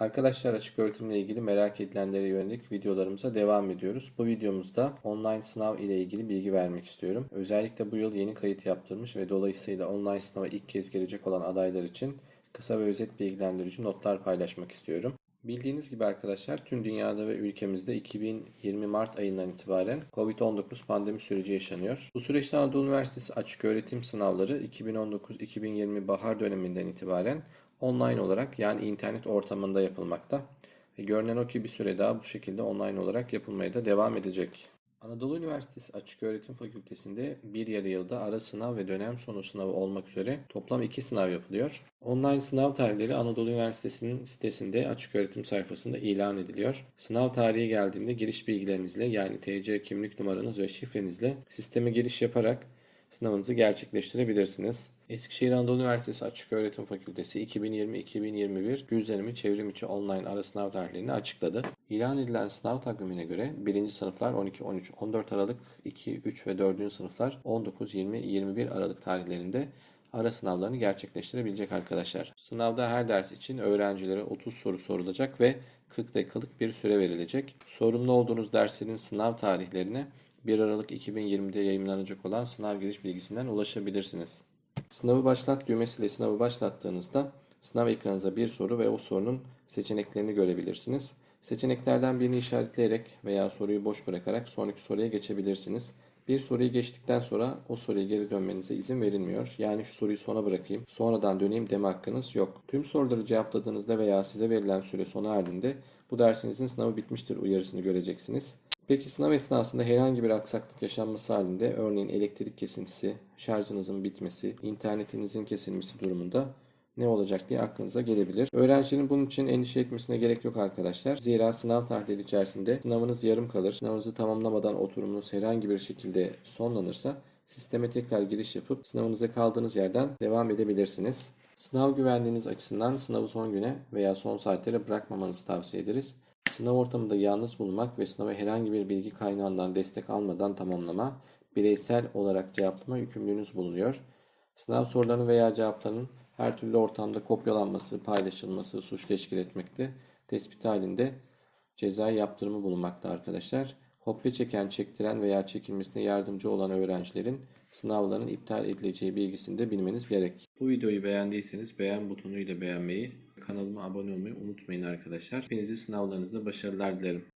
Arkadaşlar açık öğretimle ilgili merak edilenlere yönelik videolarımıza devam ediyoruz. Bu videomuzda online sınav ile ilgili bilgi vermek istiyorum. Özellikle bu yıl yeni kayıt yaptırmış ve dolayısıyla online sınava ilk kez gelecek olan adaylar için kısa ve özet bilgilendirici notlar paylaşmak istiyorum. Bildiğiniz gibi arkadaşlar tüm dünyada ve ülkemizde 2020 Mart ayından itibaren Covid-19 pandemi süreci yaşanıyor. Bu süreçte Anadolu Üniversitesi açık öğretim sınavları 2019-2020 bahar döneminden itibaren online olarak yani internet ortamında yapılmakta. Ve görünen o ki bir süre daha bu şekilde online olarak yapılmaya da devam edecek. Anadolu Üniversitesi Açık Öğretim Fakültesinde bir yarı yılda ara sınav ve dönem sonu sınavı olmak üzere toplam iki sınav yapılıyor. Online sınav tarihleri Anadolu Üniversitesi'nin sitesinde açık öğretim sayfasında ilan ediliyor. Sınav tarihi geldiğinde giriş bilgilerinizle yani TC kimlik numaranız ve şifrenizle sisteme giriş yaparak sınavınızı gerçekleştirebilirsiniz. Eskişehir Anadolu Üniversitesi Açık Öğretim Fakültesi 2020-2021 Güzdelimi Çevrim İçi Online ara sınav tarihlerini açıkladı. İlan edilen sınav takvimine göre 1. sınıflar 12, 13, 14 Aralık, 2, 3 ve 4. sınıflar 19, 20, 21 Aralık tarihlerinde ara sınavlarını gerçekleştirebilecek arkadaşlar. Sınavda her ders için öğrencilere 30 soru sorulacak ve 40 dakikalık bir süre verilecek. Sorumlu olduğunuz derslerin sınav tarihlerine 1 Aralık 2020'de yayınlanacak olan sınav giriş bilgisinden ulaşabilirsiniz. Sınavı başlat düğmesiyle sınavı başlattığınızda sınav ekranınıza bir soru ve o sorunun seçeneklerini görebilirsiniz. Seçeneklerden birini işaretleyerek veya soruyu boş bırakarak sonraki soruya geçebilirsiniz. Bir soruyu geçtikten sonra o soruya geri dönmenize izin verilmiyor. Yani şu soruyu sona bırakayım, sonradan döneyim deme hakkınız yok. Tüm soruları cevapladığınızda veya size verilen süre sona erdiğinde bu dersinizin sınavı bitmiştir uyarısını göreceksiniz. Peki sınav esnasında herhangi bir aksaklık yaşanması halinde örneğin elektrik kesintisi, şarjınızın bitmesi, internetinizin kesilmesi durumunda ne olacak diye aklınıza gelebilir. Öğrencinin bunun için endişe etmesine gerek yok arkadaşlar. Zira sınav tarihleri içerisinde sınavınız yarım kalır. Sınavınızı tamamlamadan oturumunuz herhangi bir şekilde sonlanırsa sisteme tekrar giriş yapıp sınavınıza kaldığınız yerden devam edebilirsiniz. Sınav güvenliğiniz açısından sınavı son güne veya son saatlere bırakmamanızı tavsiye ederiz. Sınav ortamında yalnız bulunmak ve sınava herhangi bir bilgi kaynağından destek almadan tamamlama, bireysel olarak cevaplama yükümlülüğünüz bulunuyor. Sınav sorularının veya cevaplarının her türlü ortamda kopyalanması, paylaşılması suç teşkil etmekte. Tespit halinde cezai yaptırımı bulunmakta arkadaşlar. Kopya çeken, çektiren veya çekilmesine yardımcı olan öğrencilerin sınavların iptal edileceği bilgisini de bilmeniz gerek. Bu videoyu beğendiyseniz beğen butonu ile beğenmeyi, kanalıma abone olmayı unutmayın arkadaşlar. Hepinize sınavlarınızda başarılar dilerim.